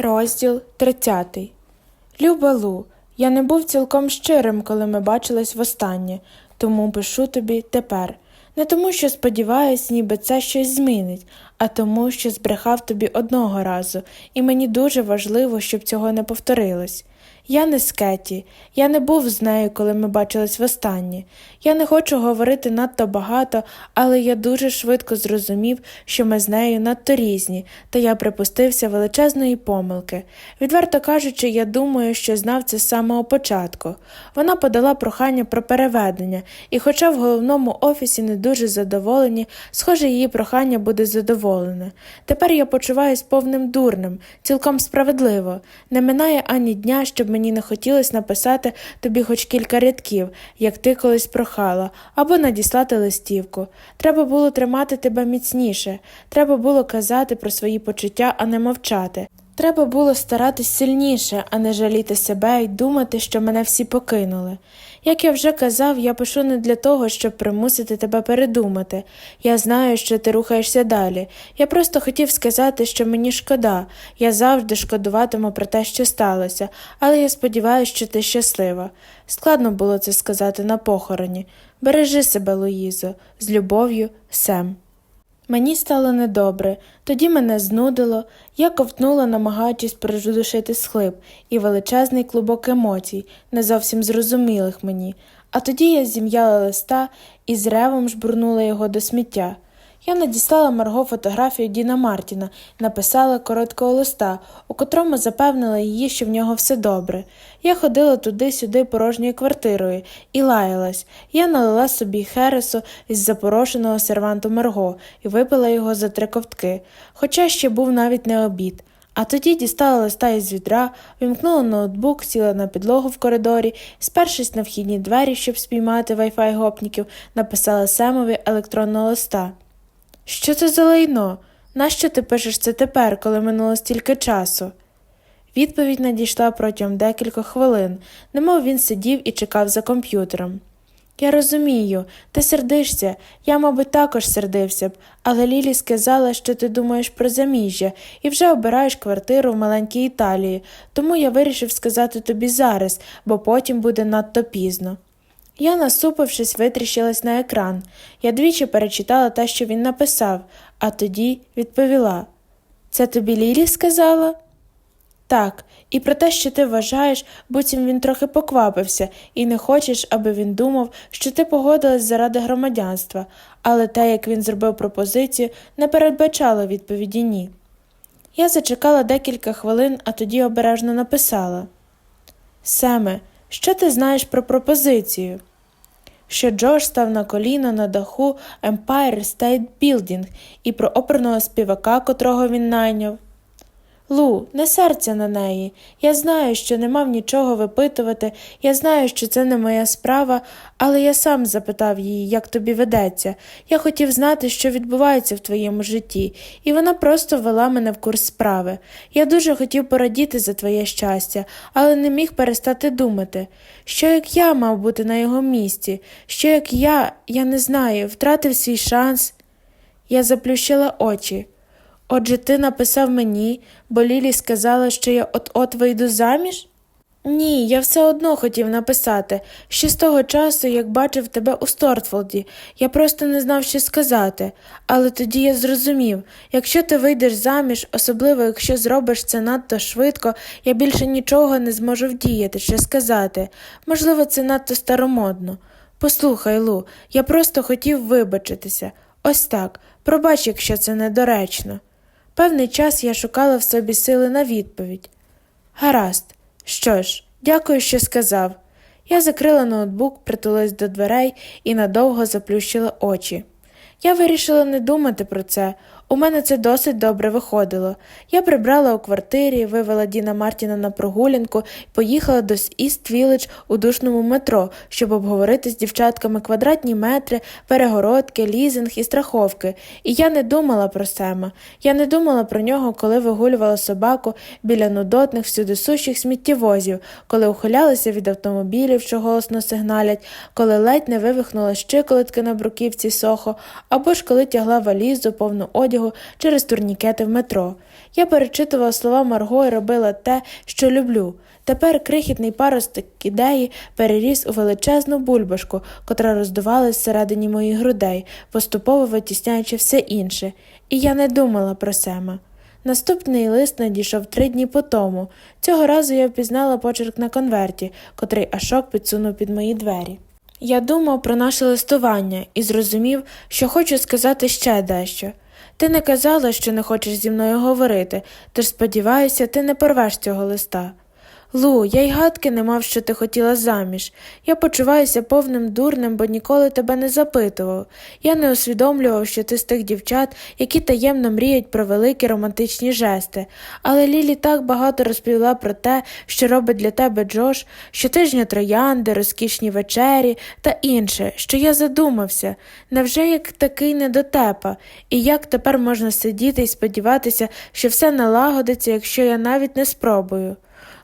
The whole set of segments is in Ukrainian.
Розділ 30. Люба Лу, я не був цілком щирим, коли ми бачились востаннє, тому пишу тобі тепер. Не тому, що сподіваюсь, ніби це щось змінить, а тому, що збрехав тобі одного разу, і мені дуже важливо, щоб цього не повторилось. Я не з Кеті, я не був з нею, коли ми бачились востаннє. Я не хочу говорити надто багато, але я дуже швидко зрозумів, що ми з нею надто різні, та я припустився величезної помилки. Відверто кажучи, я думаю, що знав це з самого початку. Вона подала прохання про переведення, і, хоча в головному офісі не дуже задоволені, схоже, її прохання буде задоволене. Тепер я почуваюсь повним дурним, цілком справедливо. Не минає ані дня, щоб мені не хотілося написати тобі хоч кілька рядків, як ти колись прохала, або надіслати листівку. Треба було тримати тебе міцніше, треба було казати про свої почуття, а не мовчати. Треба було старатись сильніше, а не жаліти себе і думати, що мене всі покинули. Як я вже казав, я пишу не для того, щоб примусити тебе передумати. Я знаю, що ти рухаєшся далі. Я просто хотів сказати, що мені шкода. Я завжди шкодуватиму про те, що сталося, але я сподіваюся, що ти щаслива. Складно було це сказати на похороні. Бережи себе, Луїзо, з любов'ю, Сем. Мені стало недобре, тоді мене знудило, я ковтнула, намагаючись придушити схлип і величезний клубок емоцій, не зовсім зрозумілих мені, а тоді я зім'яла листа і з ревом жбурнула його до сміття. Я надіслала Марго фотографію Діна Мартіна написала короткого листа, у котрому запевнила її, що в нього все добре. Я ходила туди-сюди порожньою квартирою і лаялась. Я налила собі хересу із запорошеного серванту Марго і випила його за три ковтки, хоча ще був навіть не обід. А тоді дістала листа із відра, вимкнула ноутбук, сіла на підлогу в коридорі, спершись на вхідні двері, щоб спіймати вайфай гопніків, написала Семові електронного листа. Що це за лайно? Нащо ти пишеш це тепер, коли минуло стільки часу? Відповідь надійшла протягом декількох хвилин, немов він сидів і чекав за комп'ютером. Я розумію, ти сердишся, я, мабуть, також сердився б, але Лілі сказала, що ти думаєш про заміжжя і вже обираєш квартиру в маленькій Італії, тому я вирішив сказати тобі зараз, бо потім буде надто пізно. Я, насупившись, витріщилась на екран. Я двічі перечитала те, що він написав, а тоді відповіла Це тобі Лілі сказала? Так, і про те, що ти вважаєш, буцім він трохи поквапився, і не хочеш, аби він думав, що ти погодилась заради громадянства, але те, як він зробив пропозицію, не передбачало відповіді ні. Я зачекала декілька хвилин, а тоді обережно написала Семе, що ти знаєш про пропозицію? Що Джош став на коліна на даху Empire State Building і про оперного співака, котрого він найняв. Лу, не серця на неї. Я знаю, що не мав нічого випитувати, я знаю, що це не моя справа, але я сам запитав її, як тобі ведеться. Я хотів знати, що відбувається в твоєму житті, і вона просто ввела мене в курс справи. Я дуже хотів порадіти за твоє щастя, але не міг перестати думати, що як я мав бути на його місці, що як я, я не знаю, втратив свій шанс. Я заплющила очі. Отже, ти написав мені, бо Лілі сказала, що я от-от вийду заміж? Ні, я все одно хотів написати. Ще з того часу, як бачив тебе у Стортфолді, я просто не знав, що сказати. Але тоді я зрозумів, якщо ти вийдеш заміж, особливо якщо зробиш це надто швидко, я більше нічого не зможу вдіяти чи сказати. Можливо, це надто старомодно. Послухай, Лу, я просто хотів вибачитися. Ось так. Пробач, якщо це недоречно. Певний час я шукала в собі сили на відповідь. Гаразд, що ж, дякую, що сказав. Я закрила ноутбук, притулась до дверей і надовго заплющила очі. Я вирішила не думати про це. У мене це досить добре виходило. Я прибрала у квартирі, вивела Діна Мартіна на прогулянку і поїхала до Іст Віледж у душному метро, щоб обговорити з дівчатками квадратні метри, перегородки, лізинг і страховки. І я не думала про Сема. Я не думала про нього, коли вигулювала собаку біля нудотних всюдисущих сміттєвозів, коли ухилялася від автомобілів, що голосно сигналять, коли ледь не вивихнула щиколотки на бруківці сохо, або ж коли тягла валізу повну одягу одягу через турнікети в метро. Я перечитувала слова Марго і робила те, що люблю. Тепер крихітний паросток ідеї переріс у величезну бульбашку, котра роздувалась всередині моїх грудей, поступово витісняючи все інше, і я не думала про Сема. Наступний лист надійшов три дні по тому. Цього разу я впізнала почерк на конверті, котрий Ашок підсунув під мої двері. Я думав про наше листування і зрозумів, що хочу сказати ще дещо. Ти не казала, що не хочеш зі мною говорити, тож сподіваюся, ти не порвеш цього листа. Лу, я й гадки не мав, що ти хотіла заміж. Я почуваюся повним дурним, бо ніколи тебе не запитував. Я не усвідомлював, що ти з тих дівчат, які таємно мріють про великі романтичні жести. Але Лілі так багато розповіла про те, що робить для тебе Джош, щотижня троянди, розкішні вечері та інше, що я задумався. Невже як такий недотепа? І як тепер можна сидіти і сподіватися, що все налагодиться, якщо я навіть не спробую?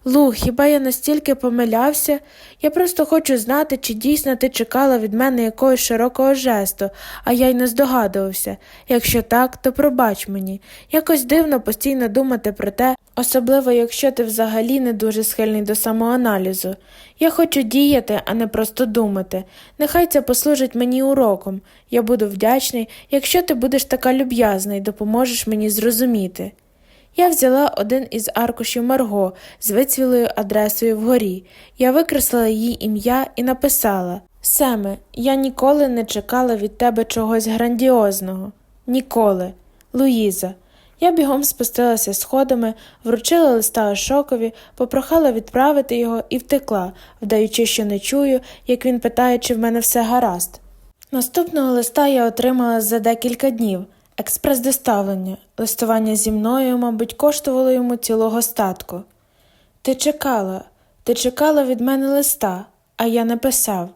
Лу, хіба я настільки помилявся? Я просто хочу знати, чи дійсно ти чекала від мене якогось широкого жесту, а я й не здогадувався. Якщо так, то пробач мені. Якось дивно постійно думати про те, особливо якщо ти взагалі не дуже схильний до самоаналізу. Я хочу діяти, а не просто думати. Нехай це послужить мені уроком. Я буду вдячний, якщо ти будеш така люб'язна і допоможеш мені зрозуміти. Я взяла один із аркушів Марго з вицвілою адресою вгорі. Я викреслила її ім'я і написала Семе, я ніколи не чекала від тебе чогось грандіозного. Ніколи. Луїза. Я бігом спустилася сходами, вручила листа Ашокові, попрохала відправити його і втекла, вдаючи, що не чую, як він питає, чи в мене все гаразд. Наступного листа я отримала за декілька днів. Експрес-доставлення. Листування зі мною, мабуть, коштувало йому цілого статку. Ти чекала, ти чекала від мене листа, а я не писав.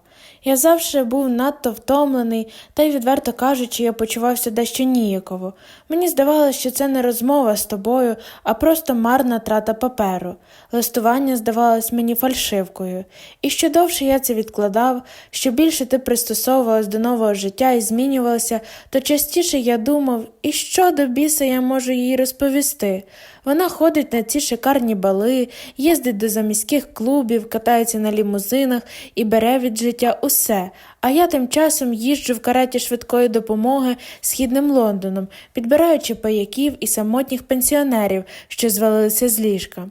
Я завжди був надто втомлений, та й, відверто кажучи, я почувався дещо ніяково. Мені здавалося, що це не розмова з тобою, а просто марна трата паперу. Листування здавалось мені фальшивкою. І що довше я це відкладав, що більше ти пристосовувалась до нового життя і змінювалася, то частіше я думав, і що до біса я можу їй розповісти. Вона ходить на ці шикарні бали, їздить до заміських клубів, катається на лімузинах і бере від життя усе. А я тим часом їжджу в кареті швидкої допомоги східним Лондоном, підбираючи паяків і самотніх пенсіонерів, що звалилися з ліжка.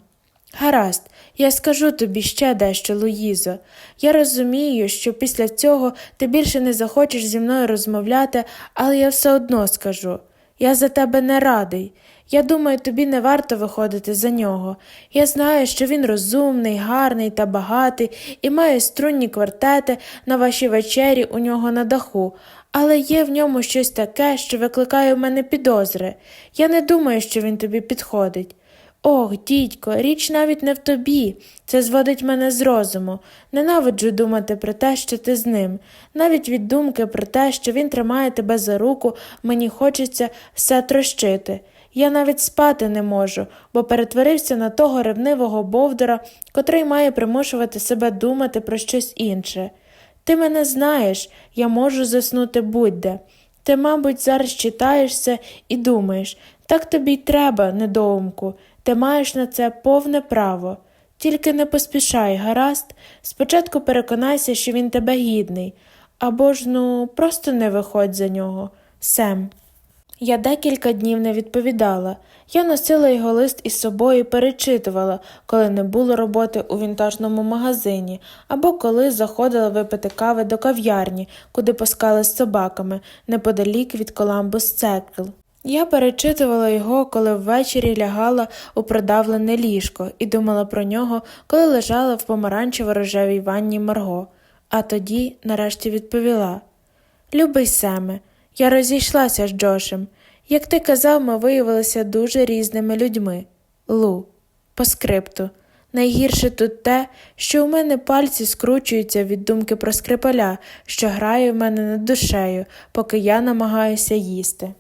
Гаразд, я скажу тобі ще дещо, Луїзо. Я розумію, що після цього ти більше не захочеш зі мною розмовляти, але я все одно скажу. Я за тебе не радий. Я думаю, тобі не варто виходити за нього. Я знаю, що він розумний, гарний та багатий і має струнні квартети на вашій вечері у нього на даху, але є в ньому щось таке, що викликає в мене підозри. Я не думаю, що він тобі підходить. Ох, дідько, річ навіть не в тобі. Це зводить мене з розуму. Ненавиджу думати про те, що ти з ним. Навіть від думки про те, що він тримає тебе за руку, мені хочеться все трощити. Я навіть спати не можу, бо перетворився на того ревнивого бовдора, котрий має примушувати себе думати про щось інше. Ти мене знаєш, я можу заснути будь-де. Ти, мабуть, зараз читаєшся і думаєш так тобі й треба, недоумку, ти маєш на це повне право. Тільки не поспішай, гаразд, спочатку переконайся, що він тебе гідний, або ж ну, просто не виходь за нього. Сем. Я декілька днів не відповідала. Я носила його лист із собою і перечитувала, коли не було роботи у вінтажному магазині, або коли заходила випити кави до кав'ярні, куди пускали з собаками, неподалік від Коламбус Цекл. Я перечитувала його, коли ввечері лягала у продавлене ліжко і думала про нього, коли лежала в помаранчево рожевій ванні Марго, а тоді, нарешті, відповіла Любий Семе, я розійшлася з Джошем. Як ти казав, ми виявилися дуже різними людьми. Лу, по скрипту. Найгірше тут те, що у мене пальці скручуються від думки про скрипаля, що грає в мене над душею, поки я намагаюся їсти.